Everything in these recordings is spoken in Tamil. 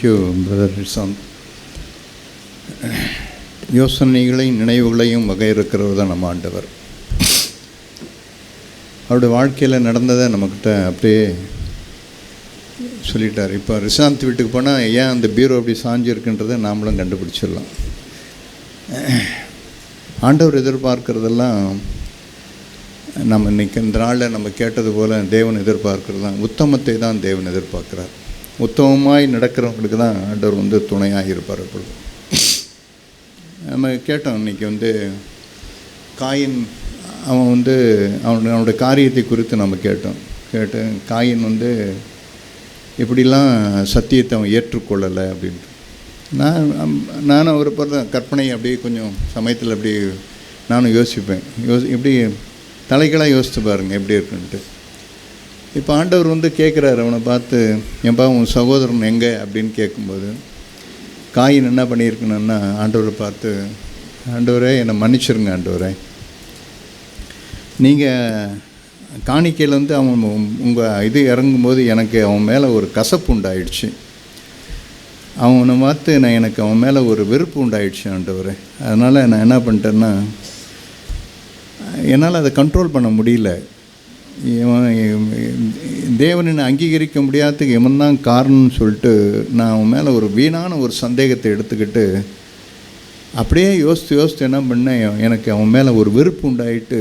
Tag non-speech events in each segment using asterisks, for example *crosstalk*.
தேங்க்யூ பிரதர் ரிசாந்த் யோசனைகளையும் நினைவுகளையும் வகையிருக்கிறவர் தான் நம்ம ஆண்டவர். அவருடைய வாழ்க்கையில் நடந்ததை நம்மக்கிட்ட அப்படியே சொல்லிட்டார். இப்போ ரிசாந்த் வீட்டுக்கு போனால் ஏன் அந்த பீரோ அப்படி சாஞ்சிருக்குன்றதை நாமளும் கண்டுபிடிச்சிடலாம். ஆண்டவர் எதிர்பார்க்கறதெல்லாம் நம்ம இன்றைக்கி இந்த நாளில் நம்ம கேட்டது போல் தேவன் எதிர்பார்க்கறது தான் உத்தமத்தை தான் தேவன் எதிர்பார்க்குறார். உத்தமமாய் நடக்கிறவங்களுக்கு தான் ஆண்டவர் வந்து துணையாக இருப்பார் அப்பொழுது. நம்ம கேட்டோம் இன்றைக்கி வந்து காயின் அவன் வந்து அவனோட அவனுடைய காரியத்தை குறித்து நம்ம கேட்டோம். கேட்டு காயின் வந்து எப்படிலாம் சத்தியத்தை அவன் ஏற்றுக்கொள்ளலை அப்படின்ட்டு. நான் நானும் அவரை பொறுத்த கற்பனை அப்படியே கொஞ்சம் சமயத்தில் அப்படி நானும் யோசிப்பேன். யோசி இப்படி தலைகளாக யோசித்து பாருங்க எப்படி இருக்குன்ட்டு. இப்போ ஆண்டவர் வந்து கேட்குறாரு அவனை பார்த்து என் உன் சகோதரன் எங்கே? அப்படின்னு கேட்கும்போது காயின் என்ன பண்ணியிருக்கணும்னா ஆண்டவரை பார்த்து ஆண்டவரே என்னை மன்னிச்சிருங்க ஆண்டவரே. நீங்கள் காணிக்கையிலேருந்து அவன் உங்கள் இது இறங்கும்போது எனக்கு அவன் மேலே ஒரு கசப்பு உண்டாயிடுச்சு. அவனை பார்த்து நான் எனக்கு அவன் மேலே ஒரு வெறுப்பு உண்டாயிடுச்சு ஆண்டவரே. அதனால் நான் என்ன பண்ணிட்டேன்னா என்னால் அதை கண்ட்ரோல் பண்ண முடியல. தேவனை அங்கீகரிக்க முடியாததுக்கு இவன் தான் காரணம்னு சொல்லிட்டு நான் அவன் மேலே ஒரு வீணான ஒரு சந்தேகத்தை எடுத்துக்கிட்டு அப்படியே யோசித்து யோசித்து என்ன பண்ணேன்? எனக்கு அவன் மேலே ஒரு வெறுப்பு உண்டாயிட்டு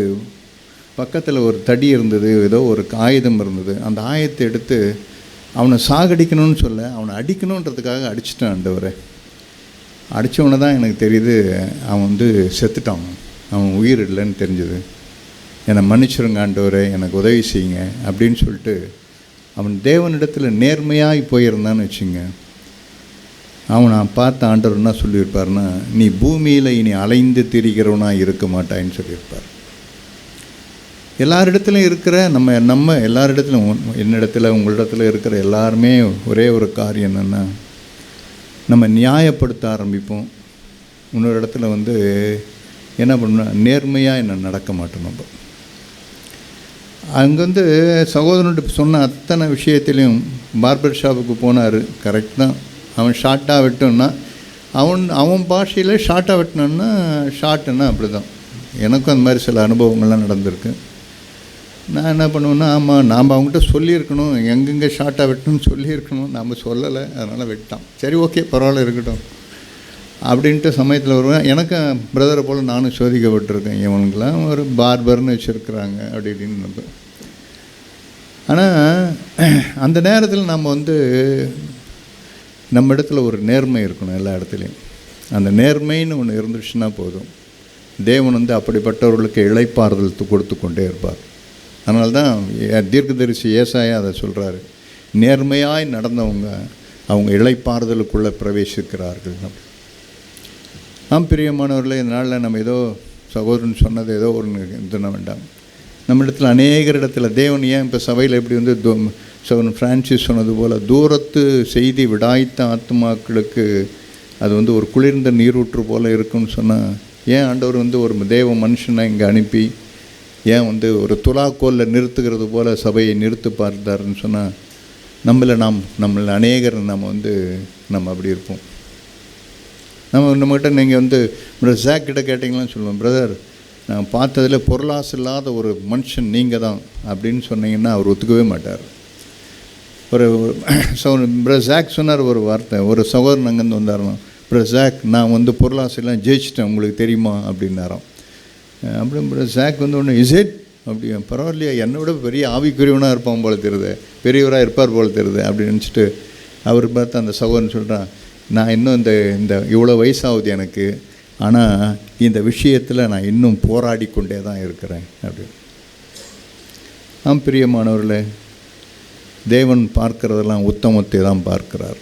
பக்கத்தில் ஒரு தடி இருந்தது ஏதோ ஒரு ஆயுதம் இருந்தது. அந்த ஆயத்தை எடுத்து அவனை சாகடிக்கணும்னு சொல்ல அவனை அடிக்கணுன்றதுக்காக அடிச்சிட்டான் ஆண்டவரை. அடித்தவனை தான் எனக்கு தெரியுது அவன் வந்து செத்துட்டான். அவன் உயிர் இல்லைன்னு தெரிஞ்சது. என்னை மன்னிச்சிருங்க ஆண்டவரே எனக்கு உதவி செய்யுங்க அப்படின்னு சொல்லிட்டு அவன் தேவனிடத்தில் நேர்மையாகி போயிருந்தான்னு வச்சுங்க. அவன் நான் பார்த்த ஆண்டவர் என்ன சொல்லியிருப்பார்னா நீ பூமியில் இனி அலைந்து திரிகிறவனாக இருக்க மாட்டாயின்னு சொல்லியிருப்பார். எல்லாரிடத்துலையும் இருக்கிற நம்ம நம்ம எல்லாரிடத்துலையும் உன்- என்னிடத்துல உங்களிடத்தில் இருக்கிற எல்லாருமே ஒரே ஒரு காரியம் என்னென்னா நம்ம நியாயப்படுத்த ஆரம்பிப்போம். இன்னொரு இடத்துல வந்து என்ன பண்ணணும் நேர்மையாக என்ன நடக்க மாட்டோம் நம்ம. அங்கே வந்து சகோதரன்ட்டு சொன்ன அத்தனை விஷயத்திலையும் பார்பர் ஷாப்புக்கு போனார் கரெக்ட் தான். அவன் ஷார்ட்டாக வெட்டோன்னா அவன் அவன் பாஷையில் ஷார்ட்டாக வெட்டினான்னா ஷார்ட்டுன்னா அப்படி தான் எனக்கும் அந்த மாதிரி சில அனுபவங்கள்லாம் நடந்திருக்கு. நான் என்ன பண்ணுவேன்னா ஆமாம் நாம் அவங்ககிட்ட சொல்லியிருக்கணும். எங்கெங்கே ஷார்ட்டாக வெட்டணும்னு சொல்லியிருக்கணும். நாம் சொல்லலை அதனால் வெட்டான். சரி ஓகே பரவாயில்ல இருக்கட்டும். அப்படின்ட்டு சமயத்தில் வருவேன். எனக்கும் பிரதரை போல் நானும் சோதிக்கப்பட்டிருக்கேன். இவனுங்களாம் ஒரு பார்பர்னு வச்சுருக்குறாங்க. அப்படி இப்படின்னு ஆனால் அந்த நேரத்தில் நம்ம வந்து நம்ம இடத்துல ஒரு நேர்மை இருக்கணும் எல்லா இடத்துலையும். அந்த நேர்மைன்னு ஒன்று இருந்துச்சுன்னா போதும். தேவன் வந்து அப்படிப்பட்டவர்களுக்கு இழைப்பாறுதல் கொடுத்து கொண்டே இருப்பார். அதனால தான் ஏ- தீர்க்கதரிசி ஏசாயா அதை சொல்கிறாரு நேர்மையாய் நடந்தவங்க அவங்க இழைப்பாறுதலுக்குள்ளே பிரவேசிக்கிறார்கள். அப்படி நாம் பிரியமானவர்களே இந்த நாளில் நம்ம ஏதோ சகோதரன் சொன்னது ஏதோ ஒன்று தின வேண்டாம். நம்ம இடத்துல அநேகர் இடத்துல தேவன் ஏன் இப்போ சபையில் எப்படி வந்து சகோதரன் ஃப்ரான்சிஸ் சொன்னது போல் தூரத்து செய்தி விடாய்த்த ஆத்துமாக்களுக்கு அது வந்து ஒரு குளிர்ந்த நீரூற்று போல் இருக்கும்னு சொன்னால் ஏன் ஆண்டவர் வந்து ஒரு தேவ மனுஷனை இங்கே அனுப்பி ஏன் வந்து ஒரு துலாக்கோலில் நிறுத்துகிறது போல் சபையை நிறுத்து பார்த்தாருன்னு சொன்னால் நம்மளை நாம் நம்மளை அநேகர் நம்ம வந்து நம்ம அப்படி இருப்போம். நம்ம நம்மகிட்ட நீங்கள் வந்து பிரதர் ஜாக் கிட்ட கேட்டிங்களான்னு சொல்லுவோம் பிரதர். நான் பார்த்ததில் பொருளாசு இல்லாத ஒரு மனுஷன் நீங்கள் தான் அப்படின்னு சொன்னீங்கன்னா அவர் ஒத்துக்கவே மாட்டார். ஒரு *clears throat* பிரதர் ஜாக் சொன்னார் ஒரு வார்த்தை ஒரு சகோதரன் அங்கேருந்து வந்தாராம் பிரதர் ஜாக் நான் வந்து பொருளாசையெல்லாம் ஜெயிச்சிட்டேன் உங்களுக்கு தெரியுமா? அப்படின்னாராம். அப்படி பிரதர் ஜாக் வந்து ஒன்று இசைட் அப்படி பரவாயில்லையா என்னை விட பெரிய ஆவிக்குரியவனாக இருப்பான் போல தெரியுது பெரியவராக இருப்பார் போல தெரியுது அப்படின்னு நினச்சிட்டு அவர் பார்த்து அந்த சகோதரன் சொல்கிறான் நான் இன்னும் இந்த இந்த இவ்வளோ வயசாகுது எனக்கு ஆனால் இந்த விஷயத்தில் நான் இன்னும் போராடி கொண்டே தான் இருக்கிறேன் அப்படி ஆம் பிரியமானவர்களே தேவன் பார்க்குறதெல்லாம் உத்தமத்தை தான் பார்க்கிறார்.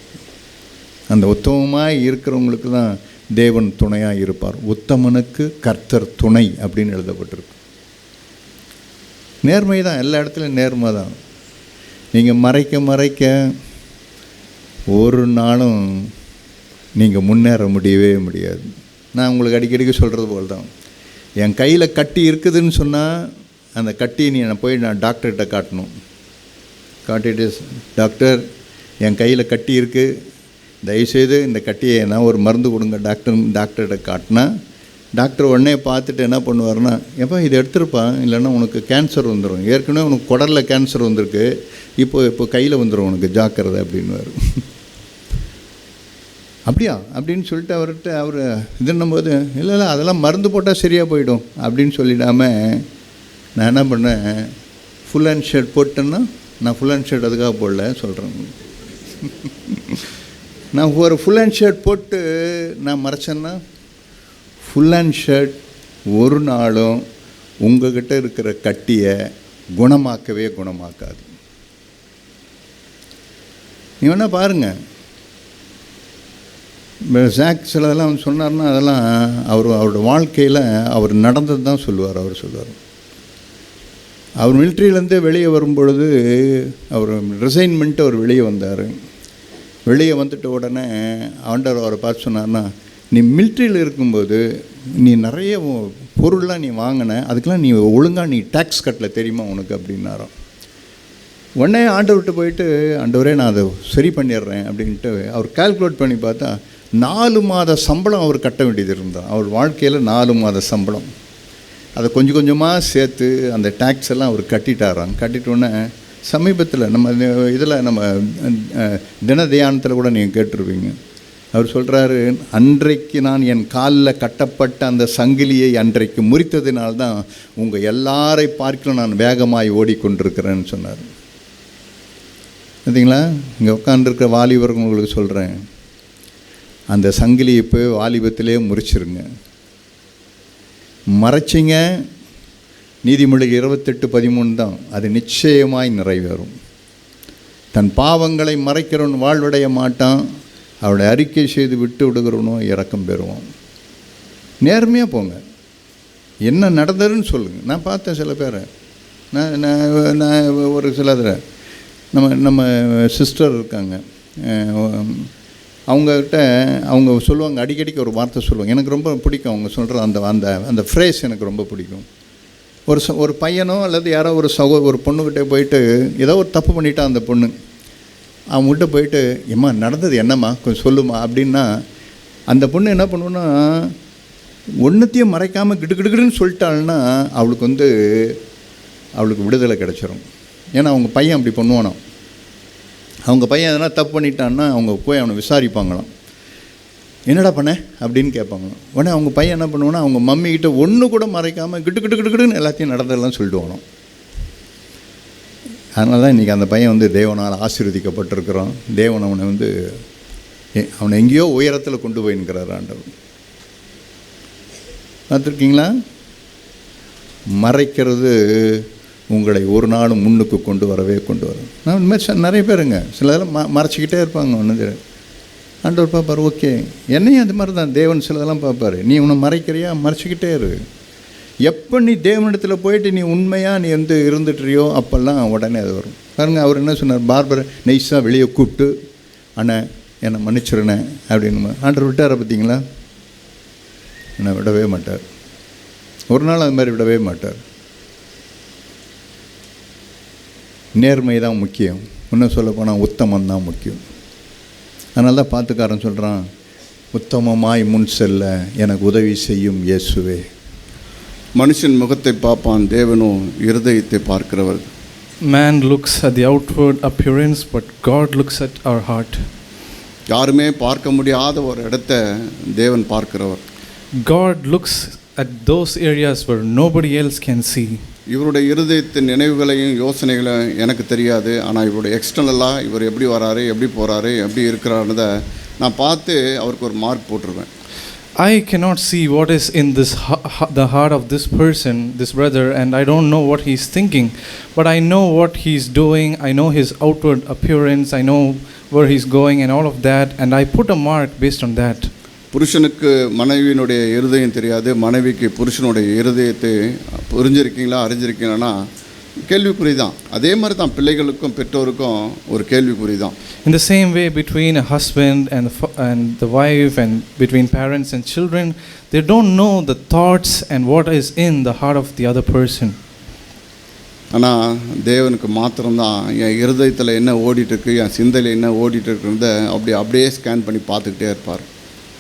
அந்த உத்தமமாக இருக்கிறவங்களுக்கு தான் தேவன் துணையாக இருப்பார். உத்தமனுக்கு கர்த்தர் துணை அப்படின்னு எழுதப்பட்டிருக்கு. நேர்மை தான் எல்லா இடத்துலையும் நேர்மை தான். நீங்கள் மறைக்க மறைக்க ஒரு நாளும் நீங்கள் முன்னேற முடியவே முடியாது. நான் உங்களுக்கு அடிக்கடிக்கு சொல்கிறது போல் தான் என் கையில் கட்டி இருக்குதுன்னு சொன்னால் அந்த கட்டி நீ நான் போய் நான் டாக்டர்கிட்ட காட்டணும். காட்டிட்டு டாக்டர் என் கையில் கட்டி இருக்குது தயவுசெய்து இந்த கட்டியை நான் ஒரு மருந்து கொடுங்க. டாக்டர் டாக்டர்கிட்ட காட்டினா டாக்டர் உடனே பார்த்துட்டு என்ன பண்ணுவார்னா எப்போ இதை எடுத்துருப்பான் இல்லைன்னா உனக்கு கேன்சர் வந்துடும் ஏற்கனவே உனக்கு குடலில் கேன்சர் வந்திருக்கு. இப்போ இப்போ கையில் வந்துடும் உனக்கு. ஜாக்கிரதை அப்படின்னு அப்படியா? அப்படின்னு சொல்லிட்டு அவர்கிட்ட அவர் இதுன்னும்போது இல்லை இல்லை அதெல்லாம் மருந்து போட்டால் சரியாக போயிடும் அப்படின்னு சொல்லிடாம நான் என்ன பண்ணேன் ஃபுல் அண்ட் ஷர்ட் போட்டேன்னா நான் ஃபுல் அண்ட் ஷர்ட் அதுக்காக போடல சொல்கிறேன் *laughs* நான் ஒரு ஃபுல் அண்ட் ஷர்ட் போட்டு நான் மறைச்சேன்னா ஃபுல் அண்ட் ஷர்ட் ஒரு நாளும் உங்ககிட்ட இருக்கிற கட்டியை குணமாக்கவே குணமாக்காது. நீ வேணால் பாருங்கள் ஜாக் சிலதெல்லாம் அவர் சொன்னார்னா அதெல்லாம் அவர் அவரோட வாழ்க்கையில் அவர் நடந்தது தான் சொல்லுவார் அவர் சொல்லுவார். அவர் மிலிட்ரியிலேருந்து வெளியே வரும்பொழுது அவர் ரிசைன்மெண்ட்டு அவர் வெளியே வந்தார். வெளியே வந்துட்ட உடனே ஆண்டவர் அவரை பார்த்து சொன்னார்னா நீ மிலிட்ரியில் இருக்கும்போது நீ நிறைய பொருள்லாம் நீ வாங்கின அதுக்கெலாம் நீ ஒழுங்காக நீ டேக்ஸ் கட்டல தெரியுமா உனக்கு? அப்படின்னாரோ உடனே ஆண்டவர்கிட்ட போயிட்டு ஆண்டவரே நான் அதை சரி பண்ணிடுறேன் அப்படின்ட்டு அவர் கால்குலேட் பண்ணி பார்த்தா நாலு மாத சம்பளம் அவர் கட்ட வேண்டியது இருந்தார் அவர் வாழ்க்கையில் நாலு மாத சம்பளம். அதை கொஞ்சம் கொஞ்சமாக சேர்த்து அந்த டேக்ஸ் எல்லாம் அவர் கட்டிட்டாராம். கட்டிட்டோன்னே சமீபத்தில் நம்ம இதில் நம்ம தினதியானத்தில் தின தியானத்தில் கூட நீங்கள் கேட்டிருப்பீங்க. அவர் சொல்கிறாரு அன்றைக்கு நான் என் காலில் கட்டப்பட்ட அந்த சங்கிலியை அன்றைக்கு முறித்ததினால்தான் உங்கள் எல்லாரை பார்க்கணும் நான் வேகமாய் ஓடிக்கொண்டிருக்கிறேன்னு சொன்னார். பார்த்தீங்களா இங்கே உட்காந்துருக்க வாலிபர்கள் உங்களுக்கு சொல்கிறேன் அந்த சங்கிலியை போய் வாலிபத்திலே முறிச்சிருங்க. மறைச்சிங்க. நீதிமொழி இருபத்தெட்டு பதிமூணு தான். அது நிச்சயமாய் நிறைவேறும். தன் பாவங்களை மறைக்கிறவன் வாழ்வடைய மாட்டான். அவளை அறிக்கை செய்து விட்டு விடுகிறவனோ இறக்கம் பெறுவான். நேர்மையாக போங்க. என்ன நடந்ததுன்னு சொல்லுங்கள் நான் பார்த்தேன் சில பேரை. நான் நான் நான் ஒரு சிலதில். நம்ம நம்ம சிஸ்டர் இருக்காங்க. அவங்கக்கிட்ட அவங்க சொல்லுவாங்க அடிக்கடிக்கு ஒரு வார்த்தை சொல்லுவாங்க. எனக்கு ரொம்ப பிடிக்கும் அவங்க சொல்கிற அந்த அந்த அந்த ஃப்ரேஸ் எனக்கு ரொம்ப பிடிக்கும். ஒரு ச ஒரு பையனோ அல்லது யாரோ ஒரு சகோ ஒரு பொண்ணுக்கிட்டே போயிட்டு ஏதோ ஒரு தப்பு பண்ணிட்டான் அந்த பொண்ணு. அவங்ககிட்ட போயிட்டு எம்மா நடந்தது என்னம்மா? கொஞ்சம் சொல்லுமா அப்படின்னா அந்த பொண்ணு என்ன பண்ணுவோன்னா ஒன்றுத்தையும் மறைக்காமல் கிடுகிடுகிடுன்னு சொல்லிட்டாள்னா அவளுக்கு வந்து அவளுக்கு விடுதலை கிடச்சிரும். ஏன்னா அவங்க பையன் அப்படி பண்ணுவானோ அவங்க பையன் எதனா தப்பு பண்ணிட்டான்னா அவங்க போய் அவனை விசாரிப்பாங்களாம். என்னடா பண்ண? அப்படின்னு கேட்பாங்களாம். உடனே அவங்க பையன் என்ன பண்ணுவோன்னா அவங்க மம்மிக்கிட்ட ஒன்று கூட மறைக்காமல் கிட்டு கிட்டு கிட்டு கிட்டுன்னு எல்லாத்தையும் நடந்ததெல்லாம் சொல்லிடுவானோ அதனால தான் இன்றைக்கி அந்த பையன் வந்து தேவனால் ஆசீர்வதிக்கப்பட்டிருக்கிறான். தேவன் அவனை வந்து அவனை எங்கேயோ உயரத்தில் கொண்டு போயின்னுக்கிறார் ஆண்டவன் பார்த்துருக்கீங்களா? மறைக்கிறது உங்களை ஒரு நாளும் முன்னுக்கு கொண்டு வரவே கொண்டு வரும். நான் இந்தமாதிரி ச- நிறைய பேருங்க. சிலதெல்லாம் ம மறைச்சிக்கிட்டே இருப்பாங்க ஒன்று ஆண்டவர் பார்ப்பார் ஓகே என்னையும் அது மாதிரி தான். தேவன் சிலதெல்லாம் பார்ப்பார். நீ உன்னை மறைக்கிறியா? மறைச்சிக்கிட்டே இரு. எப்போ நீ தேவனிடத்தில் போயிட்டு நீ உண்மையாக நீ வந்து இருந்துட்டுறியோ அப்போல்லாம் உடனே அது வரும். பாருங்க அவர் என்ன சொன்னார்? பார்பரை நைஸாக வெளியே கூப்பிட்டு அண்ணே என்னை மன்னிச்சிருண்ணே அப்படின்னு ஆண்டர் விட்டார பார்த்தீங்களா? என்னை விடவே மாட்டார். ஒரு நாள் அது மாதிரி விடவே மாட்டார். நேர்மை தான் முக்கியம். இன்னும் சொல்லப் போனால் உத்தமம் தான் முக்கியம். அதனால தான் பாத்துக்காரன் சொல்கிறான் உத்தமமாய் முன் செல்ல எனக்கு உதவி செய்யும் இயேசுவே. மனுஷன் முகத்தை பார்ப்பான் தேவனோ இருதயத்தை பார்க்கிறவர். Man looks at the outward appearance, but God looks at our heart. யாருமே பார்க்க முடியாத ஒரு இடத்த தேவன் பார்க்கிறவர். God looks at those areas where nobody else can see. இவருடைய இருதயத்தின் நினைவுகளையும் யோசனைகளையும் எனக்கு தெரியாது ஆனால் இவருடைய எக்ஸ்டர்னலாக இவர் எப்படி வராரு எப்படி போகிறாரு எப்படி இருக்கிறாருன்றதை நான் பார்த்து அவருக்கு ஒரு மார்க் போட்டுருவேன் I cannot see what is in this ha- ha- the heart of this person, this brother, and I don't know what he's thinking, but I know what he's doing. I know his outward appearance. I know where he's going and all of that, and I put a mark based on that. புருஷனுக்கு மனைவியினுடைய இருதயம் தெரியாது மனைவிக்கு புருஷனுடைய இருதயத்தை புரிஞ்சிருக்கீங்களா அறிஞ்சிருக்கீங்களா கேள்விக்குறி தான் அதே மாதிரி தான் பிள்ளைகளுக்கும் பெற்றோருக்கும் ஒரு கேள்விக்குறி தான் In the same way, between a husband and the, fa- and the wife, and between parents and children, they don't know the thoughts and what is in the heart of the other person. ஆனால் தேவனுக்கு மாத்திரம்தான் என் இருதயத்தில் என்ன ஓடிட்டுருக்கு என் சிந்தையில் என்ன ஓடிட்டு இருக்கிறத அப்படி அப்படியே ஸ்கேன் பண்ணி பார்த்துக்கிட்டே இருப்பார்.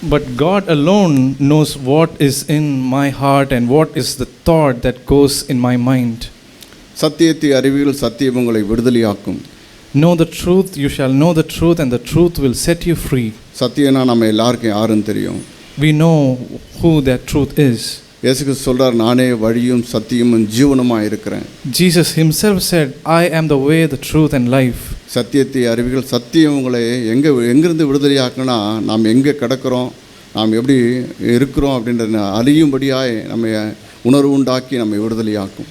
But God alone knows what is in my heart and what is the thought that goes in my mind. சத்தியத்தை அறிவியல் சத்தியம் உங்களை விடுதலையாக்கும் Know the truth, you shall know the truth, and the truth will set you free. சத்தியம்னா நம்ம எல்லாருக்கும் யாருன்னு தெரியும் We know who that truth is. இயேசுக்கு சொல்கிறார் நானே வழியும் சத்தியமும் ஜீவனுமாக இருக்கிறேன் Jesus himself said, I am the way, the truth, and life. சத்தியத்தை அறிவிகள் சத்தியம் உங்களை எங்கே எங்கேருந்து விடுதலையாக்குனா நாம் எங்கே கிடக்கிறோம் நாம் எப்படி இருக்கிறோம் அப்படின்றத அறியும்படியாய் நம்ம உணர்வு உண்டாக்கி நம்மை விடுதலையாக்கும்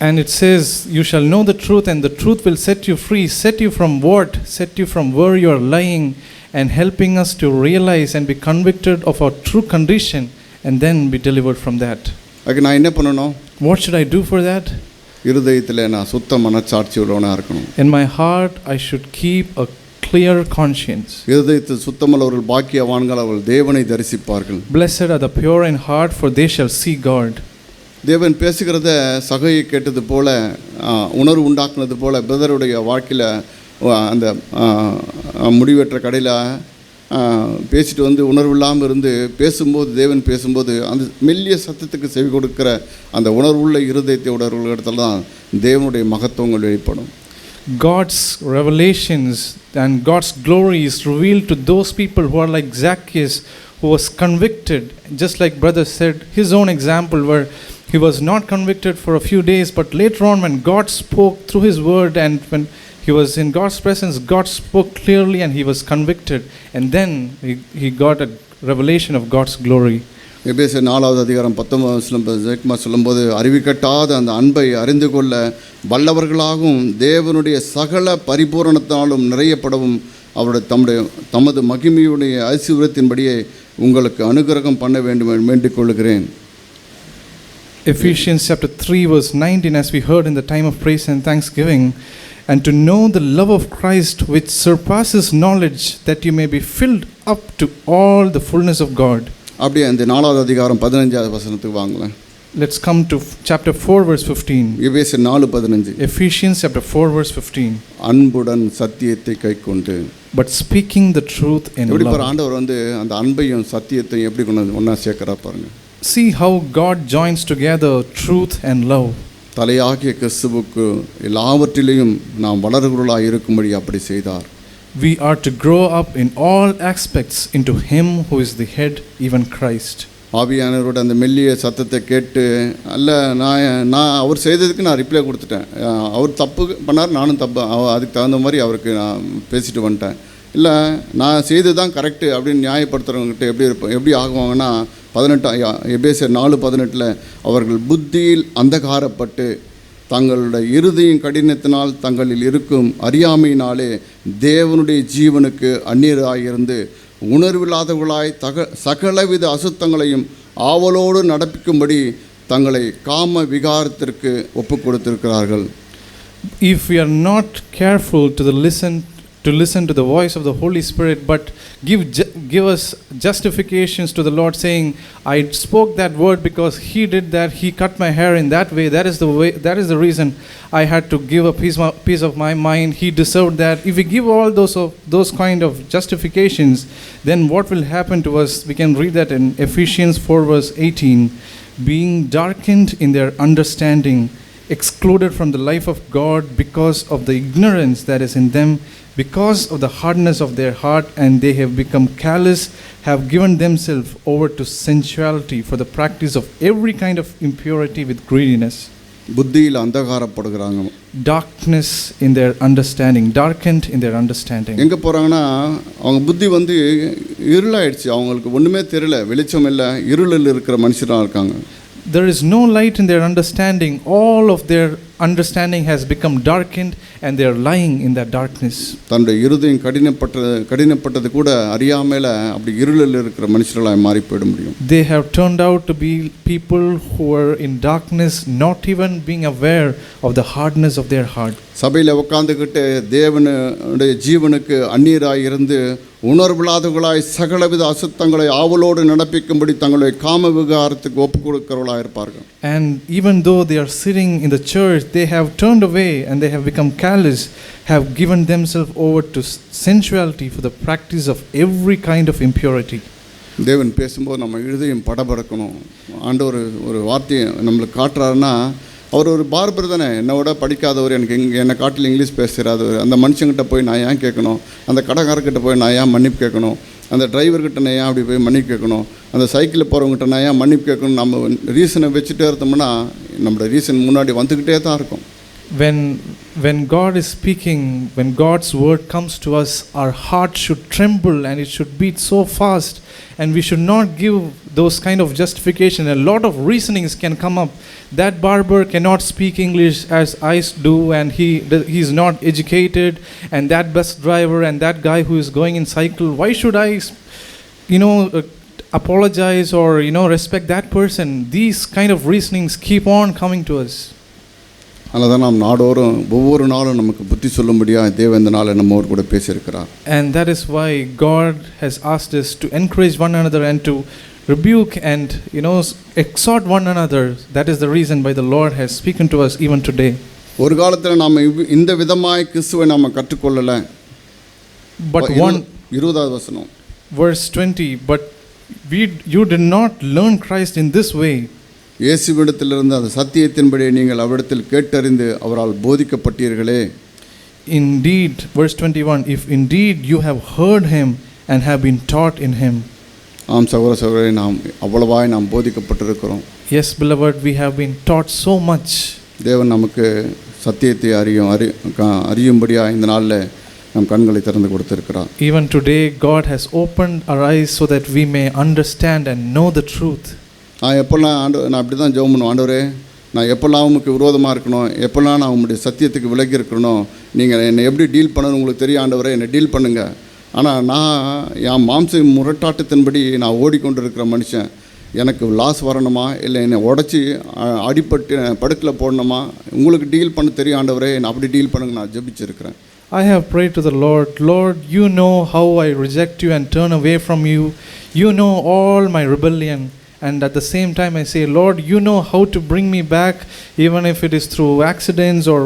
And it says, You shall know the truth, and the truth will set you free. Set you from what? Set you from where you are lying, and helping us to realize and be convicted of our true condition, and then be delivered from that. அதுக்கு நான் என்ன பண்ணணும் What should I do for that? இருதயத்தில் நான் சுத்த மனச்சாட்சி உள்ளவனாக இருக்கணும் In my heart, I should keep a clear conscience. இருதயத்தில் சுத்தமுள்ளவர்கள் பாக்கியவான்கள் அவர்கள் தேவனை தரிசிப்பார்கள் Blessed are the pure in heart, for they shall see God. தேவன் பேசுகிறத சகையை கேட்டது போல உணர்வு உண்டாக்குனது போல பிரதருடைய வாழ்க்கையில் அந்த முடிவெற்ற கடையில் பேசிட்டு வந்து உணர்வு இல்லாமல் இருந்து பேசும்போது தேவன் பேசும்போது அந்த மெல்லிய சத்தத்துக்கு செவி கொடுக்கிற அந்த உணர்வுள்ள இருதயத்தை உணர்வுள்ள இடத்துல தான் தேவனுடைய மகத்துவங்கள் வெளிப்படும் God's revelations and God's glory is revealed to those people who are like Zacchaeus, who was convicted, just like brother said, his own example, where he was not convicted for a few days, but later on, when God spoke through his word and when he was in God's presence, God spoke clearly and he was convicted, and then he, he got a revelation of God's glory. எபேச நாலாவது அதிகாரம் பத்தொன்பது சொல்லும் ஜெயக்குமா சொல்லும்போது அறிவிக்கட்டாத அந்த அன்பை அறிந்து கொள்ள வல்லவர்களாகவும் தேவனுடைய சகல பரிபூரணத்தாலும் நிறையப்படவும் அவருடைய தம்முடைய தமது மகிமையுடைய ஐஸ்வர்யத்தின்படியே உங்களுக்கு அனுகிரகம் பண்ண வேண்டும் என்று வேண்டிக் கொள்கிறேன் Ephesians chapter 3, verse 19, as we heard in the time of praise and thanksgiving, and to know the love of Christ which surpasses knowledge, that you may be filled up to all the fullness of God. அப்படியே அந்த நாலாவது அதிகாரம் பதினஞ்சாவது வசனத்துக்கு வாங்களேன் Let's come to f- chapter 4, verse 15. எபேச நாலு பதினஞ்சு Ephesians chapter 4, verse 15. அன்புடன் சத்தியத்தை கைக்கொண்டு But speaking the truth in எப்படி பாரு love. ஆண்டவர் வந்து அந்த அன்பையும் சத்தியத்தையும் எப்படி கொண்டு வந்து ஒன்றா சேர்க்கிறா பாருங்க See how God joins together truth and love. தலையாகிய கிறிஸ்துவுக்கு எல்லாவற்றிலையும் நாம் வளர்கிறவர்களாக இருக்கும்படி அப்படி செய்தார். We are to grow up in all aspects into Him who is the head, even Christ. ஆவியானவரோட அந்த மெல்லிய சத்தத்தை கேட்டு அல்ல நான் நான் அவர் செய்ததுக்கு நான் ரிப்ளை கொடுத்துட்டேன். அவர் தப்பு பண்ணார் நானும் தப்பு அதுக்கு தகுந்த மாதிரி அவருக்கு நான் பேசிட்டு வந்துட்டேன். இல்லை நான் செய்தது தான் கரெக்டு அப்படின்னு நியாயப்படுத்துகிறவங்ககிட்ட எப்படி இருப்போம் எப்படி ஆகுவாங்கன்னா பதினெட்டு எபேசர் நாலு பதினெட்டில் அவர்கள் புத்தியில் அந்தகாரப்பட்டு தங்களுடைய இறுதியின் கடினத்தினால் தங்களில் இருக்கும் அறியாமையினாலே தேவனுடைய ஜீவனுக்கு அந்நியராயிருந்து உணர்வில்லாதவர்களாய் தக சகலவித அசுத்தங்களையும் ஆவலோடு நடப்பிக்கும்படி தங்களை காம விகாரத்திற்கு ஒப்புக் கொடுத்திருக்கிறார்கள். If you are not careful to the listen to listen to the voice of the holy spirit but give ju- give us justifications to the lord saying i spoke that word because he did that. He cut my hair in that way. That is the way that is the reason i had to give a piece, my, piece of my mind. He deserved that. If we give all those of those kind of justifications then what will happen to us? We can read that in ephesians 4 verse 18 being darkened in their understanding excluded from the life of God because of the ignorance that is in them, because of the hardness of their heart, and they have become callous, have given themselves over to sensuality for the practice of every kind of impurity with greediness. புத்தியில் அந்தகாரப்படுகிறாங்க Darkness in their understanding, darkened in their understanding. எங்கே போகிறாங்கன்னா அவங்க புத்தி வந்து இருளாயிடுச்சு அவங்களுக்கு ஒன்றுமே தெரியல வெளிச்சம் இல்லை இருளில் இருக்கிற மனுஷராக இருக்காங்க There is no light in their understanding. All of their understanding has become darkened, and they are lying in that darkness. தன்னுடைய இருதயம் கடினப்பட்டது கடினப்பட்டது கூட அறியாமையில் அப்படி இருளில் இருக்கிற மனுஷர்களாக மாறி போயிட முடியும் They have turned out to be people who are in darkness, not even being aware of the hardness of their heart. சபையில் உட்காந்துக்கிட்டு தேவனுடைய ஜீவனுக்கு அந்நீராய் இருந்து உணர்வில்லாதவர்களாய் சகலவித அசுத்தங்களை ஆவலோடு நடப்பிக்கும்படி தங்களுடைய காம விகாரத்துக்கு ஒப்புக் கொடுக்கிறவர்களாக இருப்பார்கள் And even though they are sitting in the church, they have turned away and they have become callous, have given themselves over to sensuality for the practice of every kind of impurity. தேவன் பேசும்போது நம்ம இருதயம் படபடக்கணும் ஆண்டவர் ஒரு வார்த்தையை நம்மளுக்கு காட்டுறாருன்னா அவர் ஒரு பார்பர் தானே. என்னை விட படிக்காதவர் எனக்கு இங்கே என்னை காட்டில் இங்கிலீஷ் பேசுகிறாதவர் அந்த மனுஷங்கிட்ட போய் நான் ஏன் கேட்கணும்? அந்த கடைக்காரர்கிட்ட போய் நான் ஏன் மன்னிப்பு கேட்கணும்? அந்த டிரைவர்கிட்ட நான் ஏன் அப்படி போய் மன்னிப்பு கேட்கணும்? அந்த சைக்கிளில் போகிறவங்ககிட்ட நான் ஏன் மன்னிப்பு கேட்கணும் நம்ம ரீசனை வச்சுட்டே இருந்தோம்னா நம்மளோட ரீசன் முன்னாடி வந்துக்கிட்டே தான் இருக்கும். When, when God is speaking, when God's word comes to us, our heart should tremble and it should beat so fast, and we should not give those kind of justification. A lot of reasonings can come up. That barber cannot speak English as I do, and he he is not educated, and that bus driver and that guy who is going in cycle. Why should I, you know? Uh, apologize or you know respect that person these kind of reasonings keep on coming to us அதனால தான் நாம் நாடோறும் ஒவ்வொரு நாளும் நமக்கு புத்தி சொல்லும்படியாக தேவன் இந்த நாளை நம்மோடு கூட பேசியிருக்கிறார் And that is why God has asked us to encourage one another and to rebuke and you know s- exhort one another. That is the reason why the Lord has spoken to us even today. ஒரு காலத்தில் நாம் இவ்- இந்த விதமாய் கிறிஸ்துவை நாம் கற்றுக்கொள்ளலை But இரு- one இருபதாவது வசனம் verse 20, but we you did not learn Christ in this way. இயேசுவிடத்திலிருந்து அந்த சத்தியத்தின்படி நீங்கள் அவ்விடத்தில் கேட்டறிந்து அவரால் போதிக்கப்பட்டீர்களே Indeed, verse 21, if indeed you have heard him and have been taught in him. ஆம் சகோதர சகோதரி நாம் அவ்வளவாய் நாம் போதிக்கப்பட்டிருக்கிறோம் Yes, beloved, we have been taught so much. தேவன் நமக்கு சத்தியத்தை அறியும் அறி க- அறியும்படியாக இந்த நாளில் நம் கண்களை திறந்து கொடுத்திருக்கிறார் Even today, God has opened our eyes so that we may understand and know the truth. நான் எப்போல்லாம் ஆண்டு நான் அப்படி தான் ஜெபம் பண்ணுவேன். ஆண்டவரே நான் எப்போல்லாம் உமக்கு விரோதமாக இருக்கணும் எப்போல்லாம் நான் உங்களுடைய சத்தியத்துக்கு விலகி இருக்கணும் நீங்கள் என்னை எப்படி டீல் பண்ணணும் உங்களுக்கு தெரியும் ஆண்டவரே என்னை டீல் பண்ணுங்கள் ஆனால் நான் என் மாம்ச முரட்டாட்டத்தின்படி நான் ஓடிக்கொண்டிருக்கிற மனுஷன். எனக்கு லாஸ் வரணுமா? இல்லை என்னை உடச்சி அடிபட்டு படுக்கில் போடணுமா? உங்களுக்கு டீல் பண்ண தெரியும் ஆண்டவரே என்னை அப்படி டீல் பண்ணுங்க நான் ஜெபிச்சிருக்கிறேன். I have prayed to the Lord, Lord, you know how I reject you and turn away from you. You know all my rebellion. And at the same time, I say, Lord, you know how to bring me back, even if it is through accidents or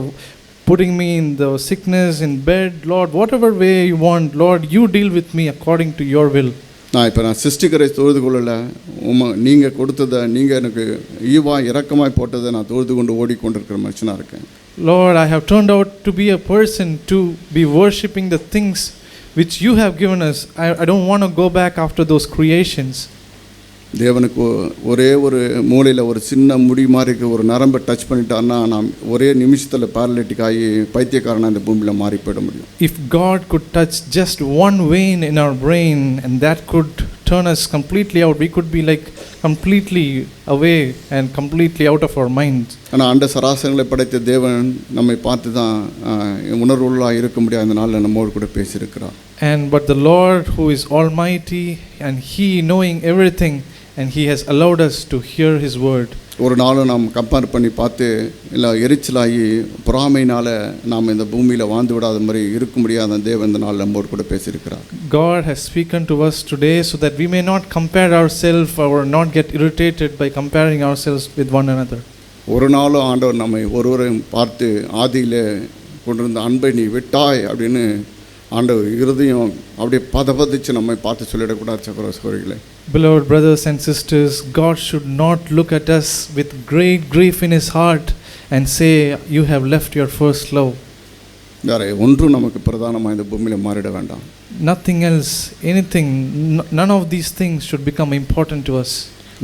putting me in the sickness in bed. Lord, whatever way you want, Lord, you deal with me according to your will. நான் இப்போ நான் சிருஷ்டிகரை தொழுது கொள்ளலை உம நீங்கள் கொடுத்ததை நீங்கள் எனக்கு ஈவா இரக்கமாய் போட்டதை நான் தொழுது கொண்டு ஓடிக்கொண்டிருக்கிற மனுஷனாக இருக்கேன் Lord, I have turned out to be a person to be worshipping the things which you have given us. I, I don't want to go back after those creations. தேவனுக்கு ஒரே ஒரு மூலையில் ஒரு சின்ன முடி மாதிரி இருக்க ஒரு நரம்பை டச் பண்ணிட்டான்னா நான் ஒரே நிமிஷத்தில் பேரலிட்டிக் ஆகி பைத்தியக்காரனாக இந்த பூமியில் மாறி போயிட முடியும் If God could touch just one vein in our brain and that could turn us completely out, we could be like completely away and completely out of our minds. ஆனால் அண்ட சராசரங்களை படைத்த தேவன் நம்மை பார்த்து தான் உணர்வுள்ளாக இருக்க முடியாது அந்த நாளில் நம்மோடு கூட பேசியிருக்கிறார் And but the Lord who is almighty and he knowing everything and he has allowed us to hear his word. ஒரு நாளும் நாம் கம்பேர் பண்ணி பார்த்து இல்லை எரிச்சலாகி பொறாமையினால் நாம் இந்த பூமியில் வாழ்ந்து விடாத மாதிரி இருக்க முடியாத தேவன் இந்த நாள் நம்மோடு கூட பேசியிருக்கிறார் God has spoken to us today so that we may not compare ourselves or not get irritated by comparing ourselves with one another. ஒரு நாளும் ஆண்டவர் நம்மை ஒருவரையும் பார்த்து ஆதியில் கொண்டிருந்த அன்பை நீ விட்டாய் அப்படின்னு ஆண்டவர் இருதயம் அப்படியே பதபதிச்சு நம்மை பார்த்து சொல்லிடக்கூடாது சகோதர சகோதரிகளே Beloved brothers and sisters, God should not look at us with great grief in his heart and say, You have left your first love. வேற ஒன்றும் நமக்கு பிரதானமாக இந்த பூமியில் மாறிட வேண்டாம் Nothing else, anything, n- none of these things should become important to us.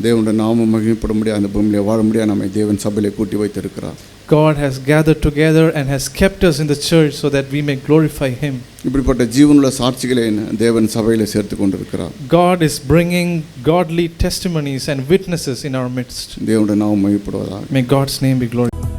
தேவனுடைய நாமம் மகிமைப்பட முடியாது அந்த பூமியில் வாழ முடியாது நம்மை தேவன் சபையிலே கூட்டி வைத்திருக்கிறார் God has gathered together and has kept us in the church so that we may glorify him. இப்படிப்பட்ட ஜீவனுள்ள சாட்சிகளை தேவன் சபையில் சேர்த்து கொண்டிருக்கிறார் God is bringing godly testimonies and witnesses in our midst. தேவனுடைய நாமம் மகிமைப்படுவதாக May God's name be glorified.